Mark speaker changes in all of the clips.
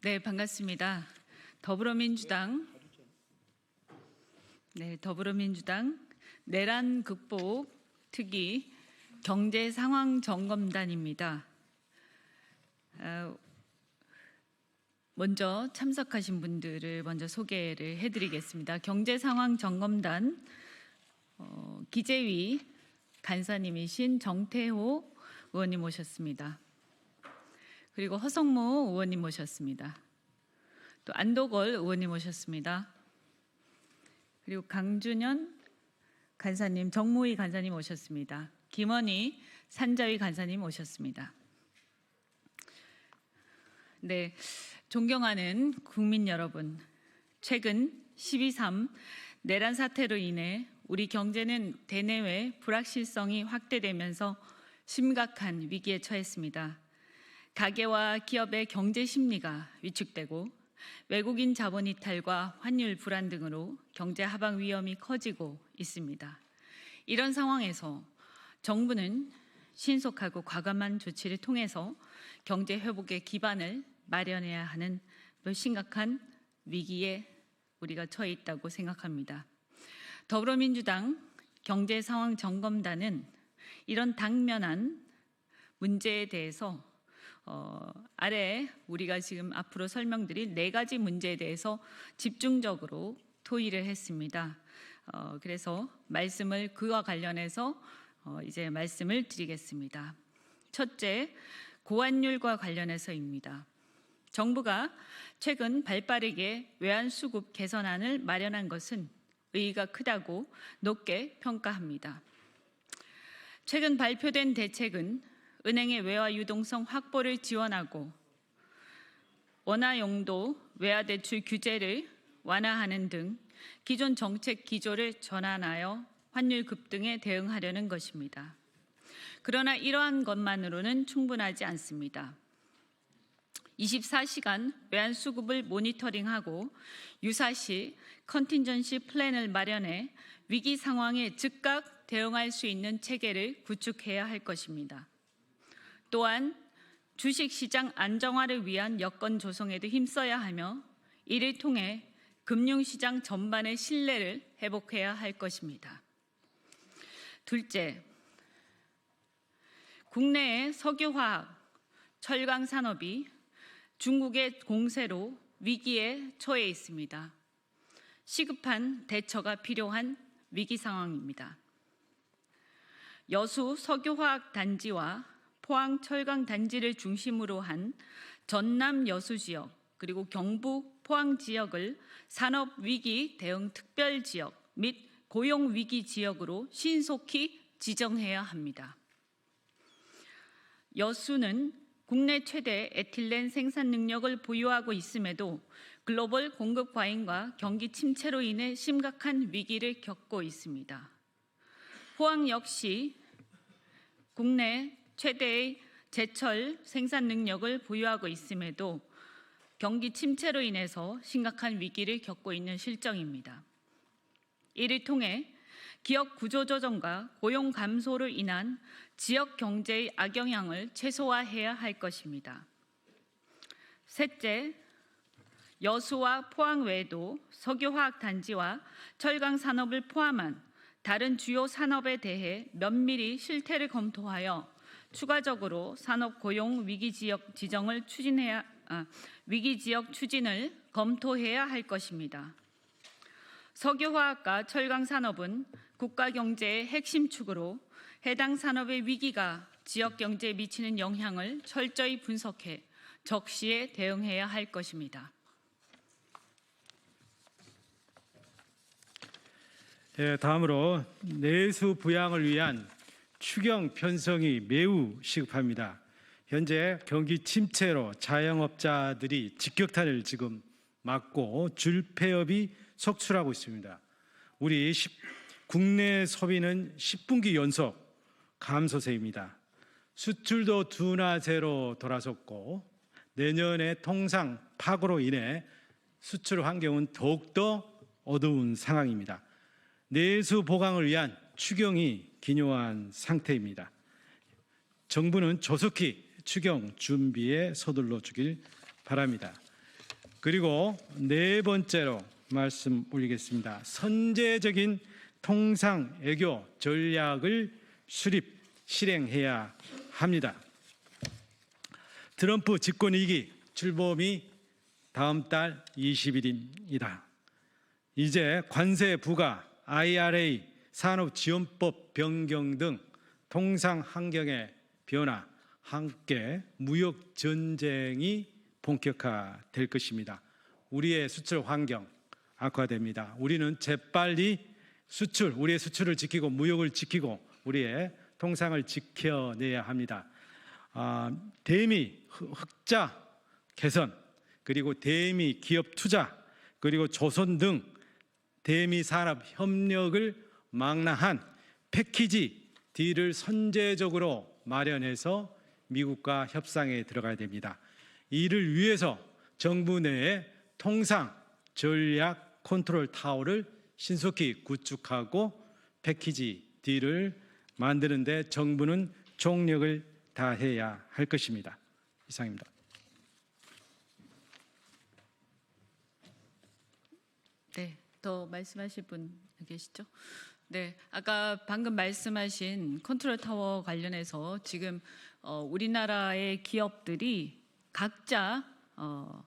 Speaker 1: 네, 반갑습니다. 더불어민주당 네, 더불어민주당 내란 극복 특위 경제 상황 점검단입니다. 아, 먼저 참석하신 분들을 먼저 소개를 해드리겠습니다. 경제 상황 점검단 어, 기재위 간사님이신 정태호 의원님 모셨습니다. 그리고 허성모 의원님 모셨습니다. 또 안도걸 의원님 모셨습니다. 그리고 강준현 간사님, 정무위 간사님 오셨습니다. 김원희 산자위 간사님 오셨습니다. 네, 존경하는 국민 여러분, 최근 12.3 내란 사태로 인해 우리 경제는 대내외 불확실성이 확대되면서 심각한 위기에 처했습니다. 가계와 기업의 경제 심리가 위축되고 외국인 자본 이탈과 환율 불안 등으로 경제 하방 위험이 커지고 있습니다. 이런 상황에서 정부는 신속하고 과감한 조치를 통해서 경제 회복의 기반을 마련해야 하는 몇 심각한 위기에 우리가 처해 있다고 생각합니다. 더불어민주당 경제 상황 점검단은 이런 당면한 문제에 대해서 어, 아래 우리가 지금 앞으로 설명드릴 네 가지 문제에 대해서 집중적으로 토의를 했습니다. 어, 그래서 말씀을 그와 관련해서 어, 이제 말씀을 드리겠습니다. 첫째, 고환율과 관련해서입니다. 정부가 최근 발빠르게 외환 수급 개선안을 마련한 것은 의의가 크다고 높게 평가합니다. 최근 발표된 대책은 은행의 외화 유동성 확보를 지원하고 원화 용도 외화 대출 규제를 완화하는 등 기존 정책 기조를 전환하여 환율 급등에 대응하려는 것입니다. 그러나 이러한 것만으로는 충분하지 않습니다. 24시간 외환 수급을 모니터링하고 유사시 컨틴전시 플랜을 마련해 위기 상황에 즉각 대응할 수 있는 체계를 구축해야 할 것입니다. 또한 주식 시장 안정화를 위한 여건 조성에도 힘써야 하며 이를 통해 금융 시장 전반의 신뢰를 회복해야 할 것입니다. 둘째, 국내의 석유화학, 철강 산업이 중국의 공세로 위기에 처해 있습니다. 시급한 대처가 필요한 위기 상황입니다. 여수 석유화학 단지와 포항 철강 단지를 중심으로 한 전남 여수 지역 그리고 경북 포항 지역을 산업 위기 대응 특별 지역 및 고용 위기 지역으로 신속히 지정해야 합니다. 여수는 국내 최대 에틸렌 생산 능력을 보유하고 있음에도 글로벌 공급 과잉과 경기 침체로 인해 심각한 위기를 겪고 있습니다. 포항 역시 국내 최대의 제철 생산 능력을 보유하고 있음에도 경기 침체로 인해서 심각한 위기를 겪고 있는 실정입니다. 이를 통해 기업 구조 조정과 고용 감소로 인한 지역 경제의 악영향을 최소화해야 할 것입니다. 셋째, 여수와 포항 외에도 석유화학 단지와 철강 산업을 포함한 다른 주요 산업에 대해 면밀히 실태를 검토하여 추가적으로 산업 고용 위기 지역 지정을 추진해야 아, 위기 지역 추진을 검토해야 할 것입니다. 석유화학과 철강 산업은 국가 경제의 핵심 축으로 해당 산업의 위기가 지역 경제에 미치는 영향을 철저히 분석해 적시에 대응해야 할 것입니다.
Speaker 2: 예, 다음으로 내수 부양을 위한 추경 편성이 매우 시급합니다. 현재 경기 침체로 자영업자들이 직격탄을 지금 맞고 줄폐업이 속출하고 있습니다. 우리 10, 국내 소비는 10분기 연속 감소세입니다. 수출도 둔화세로 돌아섰고 내년에 통상 파고로 인해 수출 환경은 더욱더 어두운 상황입니다. 내수 보강을 위한 추경이 기묘한 상태입니다. 정부는 조속히 추경 준비에 서둘러 주길 바랍니다. 그리고 네 번째로 말씀 올리겠습니다. 선제적인 통상 애교 전략을 수립 실행해야 합니다. 트럼프 집권 2기 출범이 다음 달 20일입니다. 이제 관세 부과, IRA, 산업지원법 변경 등 통상 환경의 변화, 함께 무역 전쟁이 본격화될 것입니다. 우리의 수출 환경 악화됩니다. 우리는 재빨리 수출, 우리의 수출을 지키고 무역을 지키고 우리의 통상을 지켜내야 합니다. 아, 대미 흑- 흑자 개선 그리고 대미 기업 투자 그리고 조선 등 대미 산업 협력을 망라한 패키지 딜을 선제적으로 마련해서 미국과 협상에 들어가야 됩니다. 이를 위해서 정부 내에 통상 전략 컨트롤 타워를 신속히 구축하고 패키지 딜을 만드는데 정부는 총력을 다해야 할 것입니다. 이상입니다.
Speaker 1: 네, 더 말씀하실 분 계시죠? 네, 아까 방금 말씀하신 컨트롤 타워 관련해서 지금 어, 우리나라의 기업들이 각자 어,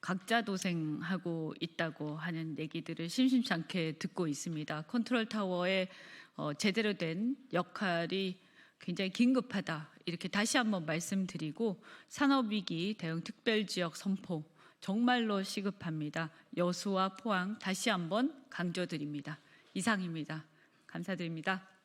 Speaker 1: 각자 도생하고 있다고 하는 얘기들을 심심찮게 듣고 있습니다. 컨트롤 타워의 어, 제대로 된 역할이 굉장히 긴급하다 이렇게 다시 한번 말씀드리고 산업위기 대응 특별지역 선포 정말로 시급합니다. 여수와 포항 다시 한번 강조드립니다. 이상입니다. 감사드립니다.